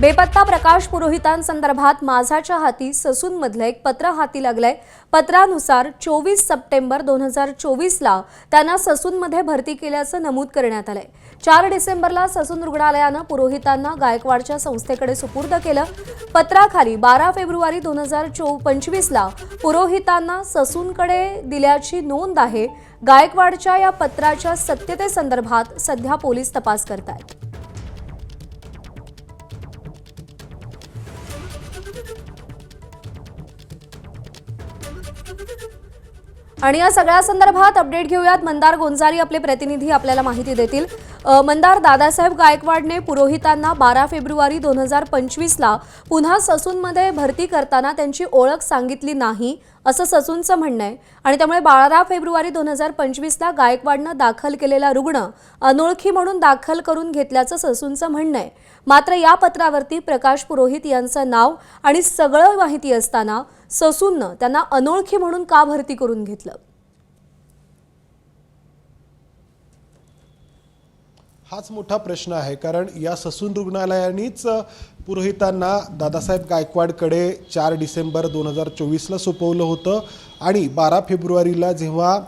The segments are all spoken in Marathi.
बेपत्ता प्रकाश पुरोहितांसंदर्भात माझाच्या हाती ससूनमधलं एक पत्र हाती लागलंय. पत्रानुसार चोवीस सप्टेंबर दोन हजार चोवीसला त्यांना ससूनमध्ये भरती केल्याचं नमूद करण्यात आलंय. चार डिसेंबरला ससून रुग्णालयानं पुरोहितांना गायकवाडच्या संस्थेकडे सुपूर्द केलं. पत्राखाली बारा फेब्रुवारी दोन हजार चो पंचवीसला पुरोहितांना ससूनकडे दिल्याची नोंद आहे. गायकवाडच्या या पत्राच्या सत्यतेसंदर्भात सध्या पोलीस तपास करतायत. आणि या सगळ्या संदर्भात अपडेट घेऊयात. मंदार गोंजारी आपले प्रतिनिधी आपल्याला माहिती देतील. मंदार दादासाहेब गायकवाडने पुरोहितांना बारा फेब्रुवारी दोन हजार पंचवीसला पुन्हा ससूनमध्ये भरती करताना त्यांची ओळख सांगितली नाही असं ससूनचं म्हणणं आहे. आणि त्यामुळे बारा फेब्रुवारी दोन हजार पंचवीसला गायकवाडनं दाखल केलेला रुग्ण अनोळखी म्हणून दाखल करून घेतल्याचं ससूनचं म्हणणं आहे. मात्र या पत्रावरती प्रकाश पुरोहित यांचं नाव आणि सगळं माहिती असताना ससूननं त्यांना अनोळखी म्हणून का भरती करून घेतलं? हाच मोठा प्रश्न आहे. कारण या ससून रुग्णालयानेच पुरोहितांना दादासाहेब गायकवाडकडे चार डिसेंबर दोन हजार चोवीसला सोपवलं होतं. आणि बारा फेब्रुवारीला जेव्हा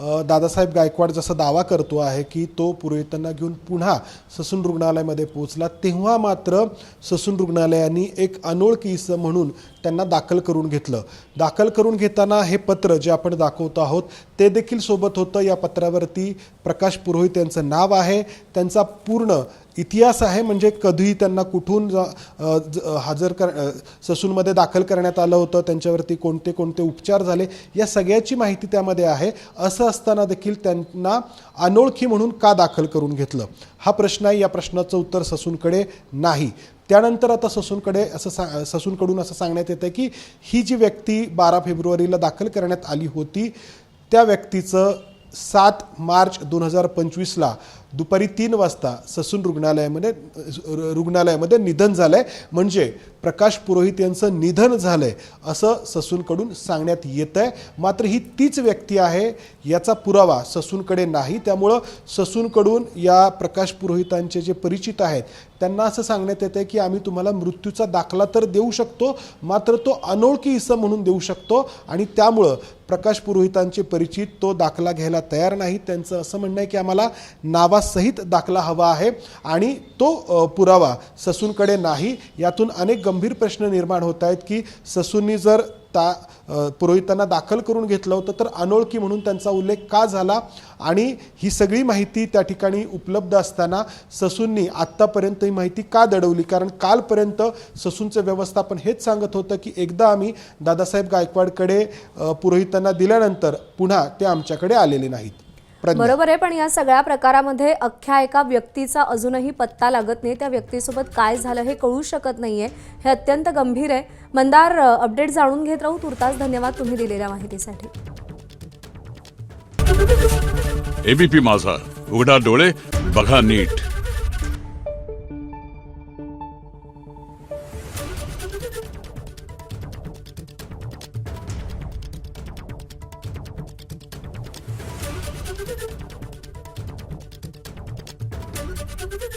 दादासाहेब गायकवाड जसा दावा करतो आहे की तो पुरोहितांना घेऊन पुन्हा ससून रुग्णालयामध्ये पोहोचला तेव्हा मात्र ससून रुग्णालयाने एक अनोळखी इसम म्हणून त्यांना दाखल करून घेतलं. दाखल करून घेताना हे पत्र जे आपण दाखवतो आहोत ते देखील सोबत होतं. या पत्रावरती प्रकाश पुरोहित यांचं नाव आहे. त्यांचा पूर्ण इतिहास आहे म्हणजे कधीही त्यांना कुठून हजर कर ससूनमध्ये दाखल करण्यात आलं होतं त्यांच्यावरती कोणते कोणते उपचार झाले या सगळ्याची माहिती त्यामध्ये आहे. असं असताना देखील त्यांना अनोळखी म्हणून का दाखल करून घेतलं? हा प्रश्न आहे या प्रश्नाचं उत्तर ससूनकडे नाही. त्यानंतर आता ससूनकडे असं सा ससूनकडून असं सांगण्यात येतं की ही जी व्यक्ती बारा फेब्रुवारीला दाखल करण्यात आली होती त्या व्यक्तीचं सात मार्च दोन हजार पंचवीसला दुपारी तीन वाजता ससून रुग्णालयामध्ये रुग्णालयामध्ये निधन झालं आहे म्हणजे प्रकाश पुरोहित यांचं निधन झालं आहे असं ससूनकडून सांगण्यात येतं आहे मात्र ही तीच व्यक्ती आहे याचा पुरावा ससूनकडे नाही. त्यामुळं ससूनकडून या प्रकाश पुरोहितांचे जे परिचित आहेत त्यांना असं सांगण्यात येतं की आम्ही तुम्हाला मृत्यूचा दाखला तर देऊ शकतो मात्र तो अनोळखी इसम म्हणून देऊ शकतो आणि त्यामुळं प्रकाश पुरोहितांचे परिचित तो दाखला घ्यायला तयार नाही. त्यांचं असं म्हणणं आहे की आम्हाला नावा पुरावासहित दाखला हवा आहे आणि तो पुरावा ससूनकडे नाही. यातून अनेक गंभीर प्रश्न निर्माण होत आहेत की ससूंनी जर ता पुरोहितांना दाखल करून घेतलं होतं तर अनोळखी म्हणून त्यांचा उल्लेख का झाला? आणि ही सगळी माहिती त्या ठिकाणी उपलब्ध असताना ससूंनी आत्तापर्यंत ही माहिती का दडवली? कारण कालपर्यंत ससूंचं व्यवस्थापन हेच सांगत होतं की एकदा आम्ही दादासाहेब गायकवाडकडे पुरोहितांना दिल्यानंतर पुन्हा ते आमच्याकडे आलेले नाहीत. बरोबर आहे पण या सगळ्या प्रकारामध्ये अख्ख्या एका व्यक्तीचा अजूनही पत्ता लागत नाही. त्या व्यक्तीसोबत काय झालं हे कळू शकत नाहीये. हे अत्यंत गंभीर आहे. मंदार अपडेट जाणून घेत राहू. तुर्तास धन्यवाद तुम्ही दिलेल्या माहितीसाठी. एबीपी माझा. उघडा डोळे बघा नीट. Thank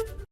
you.